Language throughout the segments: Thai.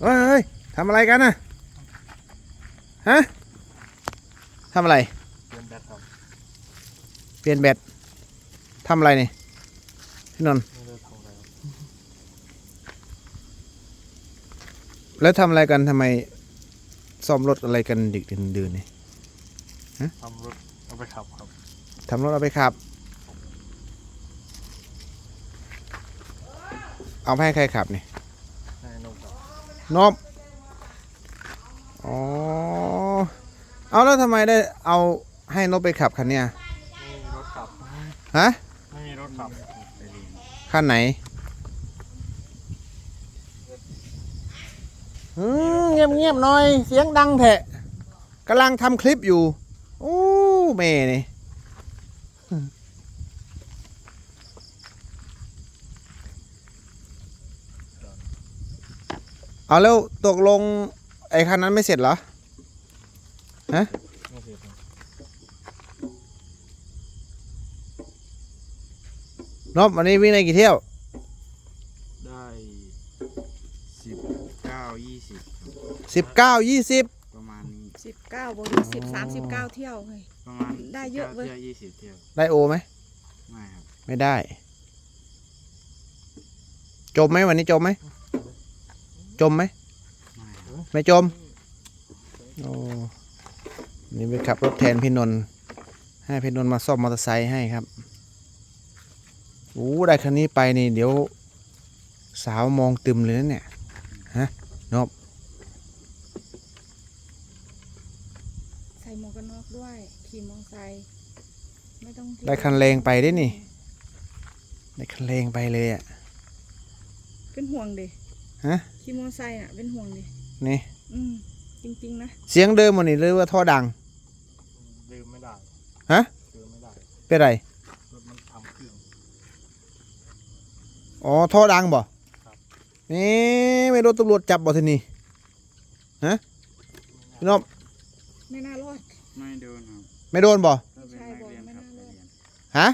เฮ้ยเฮ้ยทำอะไรกันน่ะฮะทำอะไร เปลี่ยนแบตครับเปลี่ยนแบตทำอะไรนี่พี่นนท์ไม่ได้ทำอะไรครับแล้วทำอะไรกันทำไมซ่อมรถอะไรกันดึกดื่นๆนี่ทำรถเอาไปขับครับ ทำรถเอาไปขับ เอาไปให้ใครขับนี่ให้นมครับ นบอ๋อ เอาแล้วทำไมได้เอาให้นบไปขับคันเนี้ยไม่มีรถขับ ฮะ ไม่มีรถขับไปเรียนคันไหนอืมเงียบเงียบๆหน่อย เสียงดังแทะกำลังทำคลิปอยู่ โอ้เมนี่ เอาแล้วตกลงไอ้คันนั้นไม่เสร็จเหรอไม่เสียครับนบวันนี้วิ่งได้กี่เที่ยว ได้สิบเก้ายี่สิบสิบเก้ายี่สิบประมาณนี้สิบเก้าบนสิบสามสิบเก้าเที่ยวเลยประมาณได้เยอะเว้ยเที่ยวยี่สิบเที่ยวได้โอไหม ไม่ครับไม่ได้จมไหมวันนี้จมไหม จมไหมไม่ครับไม่จมโอ้นี่ไปขับรถแทนพี่นนท์ให้พี่นนท์มาซ่อมมอเตอร์ไซค์ให้ครับโอ้ได้คันนี้ไปนี่เดี๋ยวสาวมองตึมเลยนะเนี่ยฮะนบใส่หมวกกันน็อกด้วยขี่มอเตอร์ไซค์ไม่ต้องได้คันเลงไปได้นี่ได้คันเลงไปเลยอะเป็นห่วงดิ ฮะขี่มอเตอร์ไซค์น่ะเป็นห่วงดินี่อืมจริงๆนะเสียงเดิมหมดนี่หรือว่าท่อดัง ลืมไม่ได้ฮะ ลืมไม่ได้เป็นไรรถมันทำเครื่อง อ๋อท่อดังบ่ครับนี่ไม่โดนตำรวจจับบ่ทีนี่ฮะพี่นบไม่น่ารอด ไม่โดนครับไม่โดนบ่ถ้าเป็นนักเรียนขับไปเรียนฮะ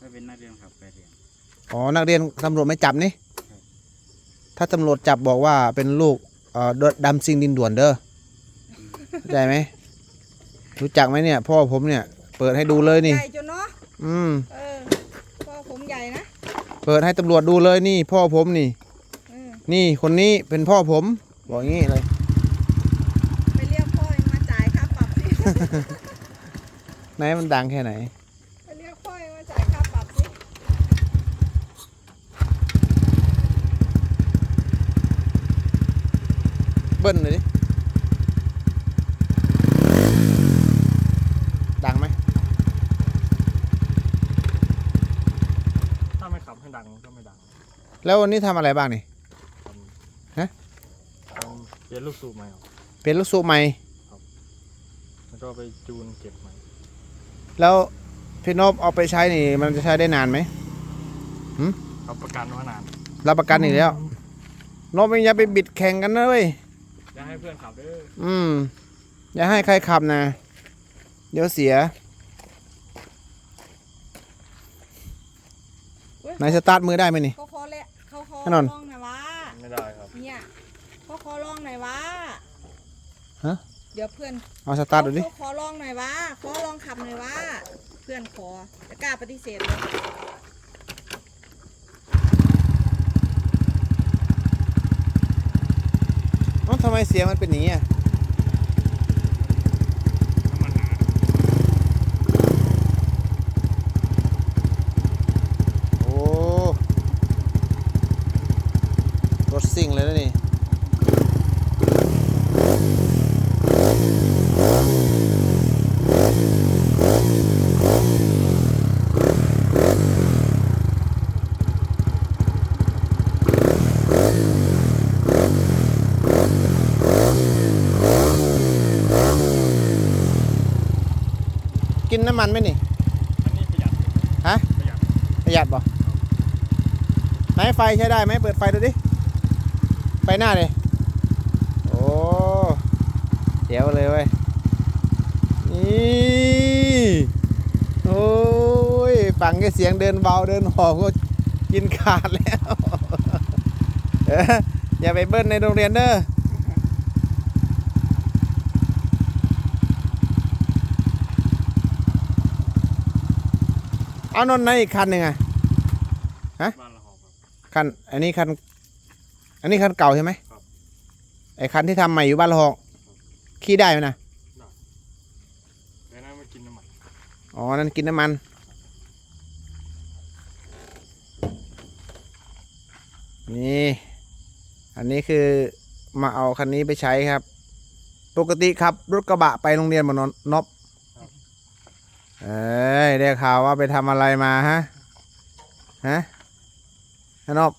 ถ้าเป็นนักเรียนขับไปเรียนอ๋อนักเรียนตำรวจไม่จับนี่ครับ ถ้าตำรวจจับบอกว่าเป็นลูกเอ่อดำซิงดินด่วนเด้อเข้าใจไหมรู้จักไหมเนี่ย พ่อผมเนี่ย เปิดให้ดูเลยนี่ ใหญ่จนเนาะอืม เออพ่อผมใหญ่นะเปิดให้ตำรวจดูเลยนี่ พ่อผมนี่ เออนี่คนนี้เป็นพ่อผม บอกอย่างนี้เลย ไปเรียกพ่อเองมาจ่ายค่าปรับสิ ไหนมันดังแค่ไหน ไปเรียกพ่อเองมาจ่ายค่าปรับสิ เบิ้ลเลยดิ ดังไหม ถ้าไม่ขับให้ดังก็ไม่ดังแล้ววันนี้ทำอะไรบ้างนี่ทำฮะเปลี่ยนลูกสูบใหม่ครับเป็นลูกสูบใหม่ แล้วก็ไปจูนเก็บใหม่ แล้วพี่นบเอาไปใช้นี่ มันจะใช้ได้นานไหมขับประกันว่านาน รับประกันอีกแล้วนบอย่าไปบิดแข่งกันนะเว้ย ให้เพื่อนขับเด้ออืม อย่าให้ใครขับนะ เดี๋ยวเสียเว้ยไหนสตาร์ทมือได้ไหมนี่ เขาขอแหละเขาขอแน่นอนลองหน่อยวะไม่ได้ครับเนี่ยเขาขอลองหน่อยวะฮะ เดี๋ยวเพื่อนเอาสตาร์ทดูดิ เขาขอลองหน่อยวะขอลองขับหน่อยวะเพื่อนขอจะกล้าปฏิเสธเลยเอ้ ทำไมเสียงมันเป็นอย่างนี้อะโอ้รถซิ่งเลยนะนี่ นน้ำมันไหมนี่อันนี้ประหยัดฮะประหยัดประหยัดบ่ไหนไฟใช้ได้ไหมเปิดไฟดูดิไฟหน้าเลยโอ้เดี๋ยวเลยเว้ยนี่โอ้ยฟังแค่เสียงเดินเบาเดินหอบก็กินขาดแล้วเอออย่าไปเบิ้ลในโรงเรียนเด้อ เอานนท์ในอีกคันหนึ่งอะบ้านละหอบครับ คัน อันนี้คัน อันนี้คันเก่าใช่ไหมครับไอคันที่ทำใหม่อยู่บ้านละหอกขี่ได้ไหมนะแต่นั้นมากินน้ำมันอ๋อ นั่นกินน้ำมัน นี่ อันนี้คือมาเอาคันนี้ไปใช้ครับ ปกติครับรถกระบะไปโรงเรียนบนนนบ เอ้ยได้ข่าวว่าไปทำอะไรมาฮะ ฮะฮะนบ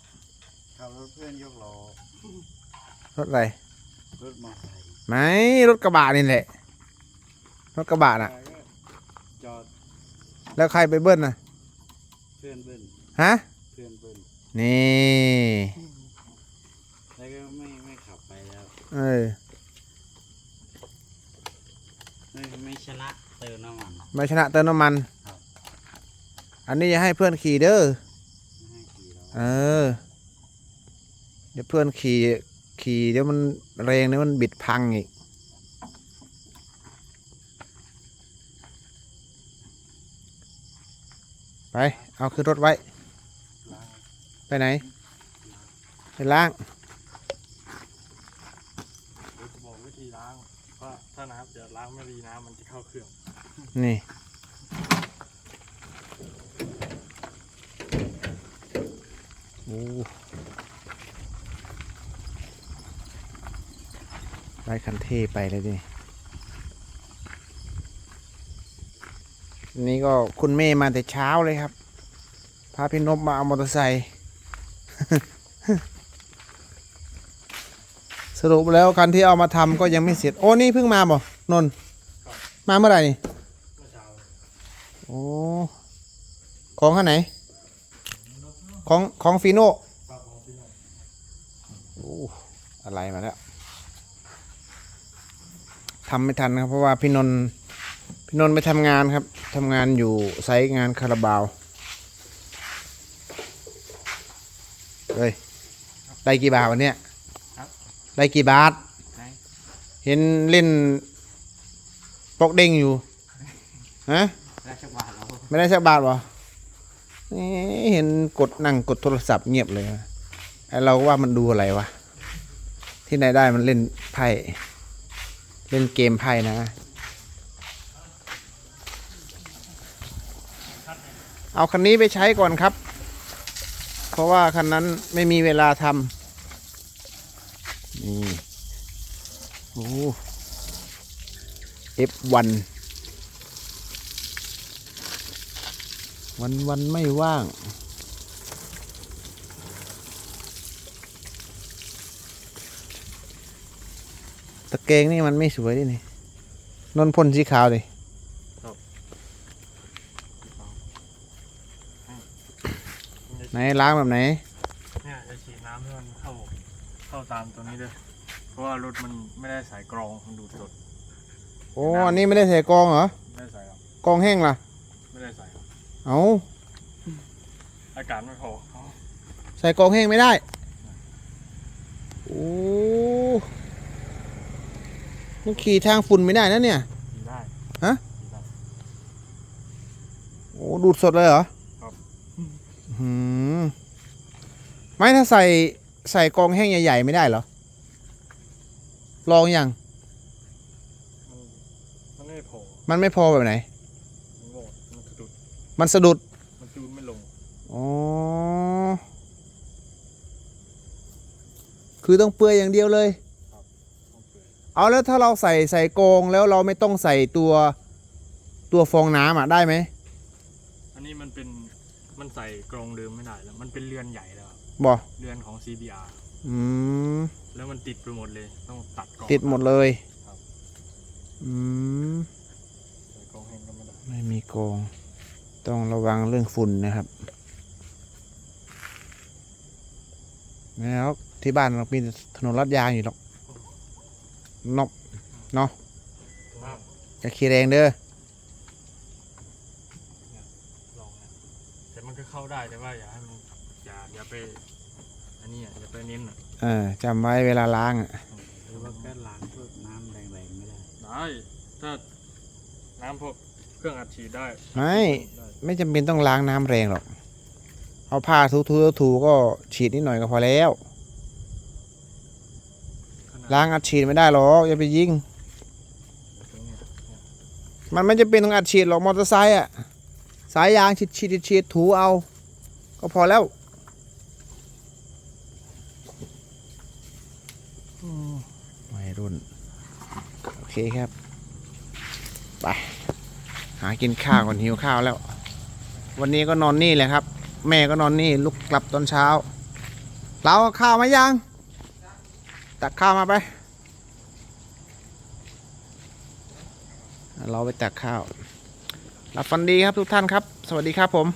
ขับรถเพื่อนยกล้อรถอะไรรถมอเตอร์ไซค์ไม่รถกระบะนี่แหละรถกระบะน่ะ จอดแล้วใครไปเบิ้ลน่ะ เพื่อนเบิ้ลฮะ เพื่อนเบิ้ลนี่แล้วก็ไม่ไม่ขับไปแล้วเออไม่ไม่ชนะเติมน้ำมัน ไม่ชนะเติมน้ำมันครับอันนี้จะให้เพื่อนขี่เด้อไม่ให้ขี่แล้วเออ เดี๋ยวเพื่อนขี่ขี่เดี๋ยวมันแรงเดี๋ยวมันบิดพังอีกไป เอาขึ้นรถไว้ล้างไปไหน ไปล้างเดี๋ยวจะบอกวิธีล้างว่าถ้าน้ำจะล้างไม่ดีน้ำมันจะเข้าเครื่อง นี่ โอ้ได้คันเท่ไปเลยดินี่ก็คุณแม่มาแต่เช้าเลยครับ พาพี่นบมาเอามอเตอร์ไซค์สรุปแล้วคันที่เอามาทำก็ยังไม่เสร็จ โอ้ นี่เพิ่งมาบ่นนท์ มาเมื่อไหร่นี่เมื่อเช้าโอ้ของข้างไหน ของของฟีโน่ปากของพี่น้องโอ้อะไรมาแล้วทำไม่ทันครับ เพราะว่าพี่นนท์พี่นนท์ไปทำงานครับทำงานอยู่ไซต์งานคาราบาวเฮ้ยได้กี่บาทวันเนี้ยได้กี่บาทไหนเห็นเล่น ปกเด้งอยู่ฮะราชบาลเราไม่ได้สักบาทวะนี่เห็นกดนั่งกดโทรศัพท์เงียบเลยไอเราว่ามันดูอะไรวะ ที่ไหนได้มันเล่นไพ่เล่นเกมไพ่นะ เอาคันนี้ไปใช้ก่อนครับ เพราะว่าคันนั้นไม่มีเวลาทำนี่ โอ้ F1 วันวันไม่ว่าง ตะเกงนี่มันไม่สวยดินี่นนท์พ่นสีขาวดิไหนล้างแบบไหน เนี่ยจะฉีดน้ำให้มันเข้าเข้าตามตัวนี้ด้วย เพราะว่ารถมันไม่ได้สายกรองมันดูดสด โอ้อันนี้ไม่ได้ใส่กรองเหรอไม่ได้ใส่ครับกรองแห้งล่ะ ไม่ได้ใส่ครับเอาอากาศไม่พอใส่กรองแห้งไม่ได้โอ้มันขี่ทางฝุ่นไม่ได้นะเนี่ย ขี่ได้ฮะ ขี่ได้ โอ้ดูดสดเลยเหรอครับหืมไม่ถ้าใส่ใส่กรองแห้งใหญ่ๆไม่ได้เหรอ ลองอยัง มันมันไม่พอมันไม่พอแบบไหน มันโง่มันสะดุดมันสะดุด มันจูนไม่ลงอ๋อ คือต้องเปื่อยอย่างเดียวเลย ต้องเปลือยเอาแล้วถ้าเราใส่ใส่กรองแล้วเราไม่ต้องใส่ตัวตัวฟองน้ำอะได้ไหมอันนี้มันเป็นมันใส่กรองเดิมไม่ได้แล้ว มันเป็นเรือนใหญ่แล้วครับบอเรือนของ CBR อืม แล้วมันติดไปหมดเลย ต้องตัดกรอง ติดหมดเลย ครับ อืม ใส่กรองแห้งก็ไม่ได้ ไม่มีกรองต้องระวังเรื่องฝุ่นนะครับ แล้วที่บ้านเรามีถนนลาดยางอยู่หรอกนอกเนาะมากอย่าขี่แรงเด้อลองนะแต่มันก็เข้าได้แต่ว่าอย่าให้มันอย่าอย่าไปอันนี้อะอย่าไปเน้นอะเออจำไว้เวลาล้างอะหรือว่าก็ล้างพวกน้ำแรงๆไม่ได้ได้ถ้าน้ำพวก เครื่องอัดฉีดได้ไม่ได้ไม่จำเป็นต้องล้างน้ำแรงหรอก เอาผ้าถูๆถูๆก็ฉีดนิดหน่อยก็พอแล้ว ขนาดล้างอัดฉีดไม่ได้หรอกอย่าไปยิงตรงเนี้ยมันไม่จำเป็นต้องอัดฉีดหรอกมอเตอร์ไซค์อะสายยางฉีดฉีดฉีดฉีดถูเอา ก็พอแล้วอืมวัยรุ่น โอเคครับ ไป หากินข้าวก่อนหิวข้าวแล้ว วันนี้ก็นอนนี่แหละครับ แม่ก็นอนนี่ลุกกลับตอนเช้า เราข้าวมายังตักข้าวมาไป เราไปตักข้าวหลับฝันดีครับทุกท่านครับ สวัสดีครับผม